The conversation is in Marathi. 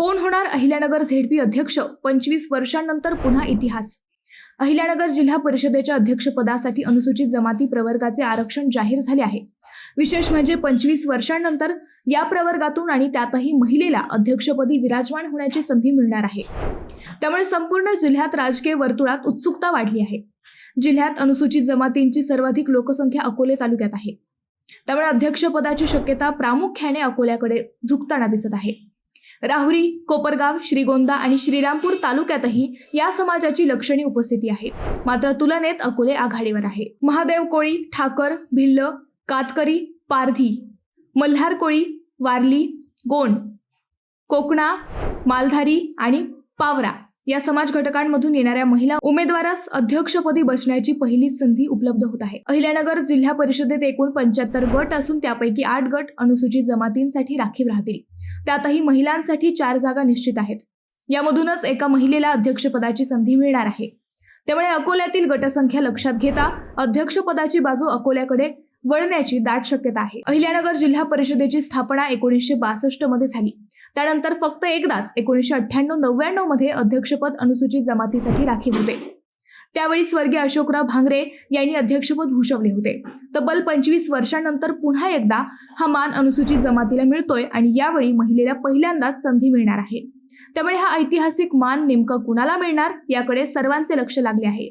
कोण होणार अहिल्यानगर झेडपी अध्यक्ष? पंचवीस वर्षांनंतर पुन्हा इतिहास. अहिल्यानगर जिल्हा परिषदेच्या अध्यक्षपदासाठी अनुसूचित जमाती प्रवर्गाचे आरक्षण जाहीर झाले आहे. विशेष म्हणजे पंचवीस वर्षांनंतर या प्रवर्गातून आणि त्यातही महिलेला अध्यक्षपदी विराजमान होण्याची संधी मिळणार आहे. त्यामुळे संपूर्ण जिल्ह्यात राजकीय वर्तुळात उत्सुकता वाढली आहे. जिल्ह्यात अनुसूचित जमातींची सर्वाधिक लोकसंख्या अकोले तालुक्यात आहे. त्यामुळे अध्यक्षपदाची शक्यता प्रामुख्याने अकोल्याकडे झुकताना दिसत आहे. राहुरी कोपरगाव श्रीगोंदा आणि श्रीरामपूर तालुक्यातही या समाजाची लक्षणीय उपस्थिती आहे. मात्र तुलनेत अकोले आघाडीवर आहे. महादेव कोळी ठाकर भिल्ल कातकरी पारधी मल्हार कोळी वारली गोंड कोकणा मालधारी आणि पावरा या समाज घटकांमधून येणाऱ्या महिला उमेदवारास अध्यक्षपदी बसण्याची पहिलीच संधी उपलब्ध होत आहे. अहिल्यानगर जिल्हा परिषदेत एकूण पंच्याहत्तर गट असून त्यापैकी आठ गट अनुसूचित जमातींसाठी राखीव राहतील. त्यातही महिलांसाठी चार जागा निश्चित आहेत. यामधूनच एका महिलेला अध्यक्षपदाची संधी मिळणार आहे. त्यामुळे अकोल्यातील गटसंख्या लक्षात घेता अध्यक्षपदाची बाजू अकोल्याकडे वळण्याची दाट शक्यता आहे. अहिल्यानगर जिल्हा परिषदेची स्थापना एकोणीसशे बासष्टमध्ये झाली. त्यानंतर फक्त एकदाच एकोणीसशे अठ्ठ्याण्णव नव्याण्णवमध्ये अध्यक्षपद अनुसूचित जमातीसाठी राखीव होते. त्यावेळी स्वर्गीय अशोकराव भांगरे यांनी अध्यक्षपद भूषवले होते. तब्बल पंचवीस वर्षांनंतर पुन्हा एकदा हा मान अनुसूचित जमातीला मिळतोय आणि यावेळी महिलेला पहिल्यांदाच संधी मिळणार आहे. त्यामुळे हा ऐतिहासिक मान नेमका कुणाला मिळणार? याकडे सर्वांचे लक्ष लागले आहे.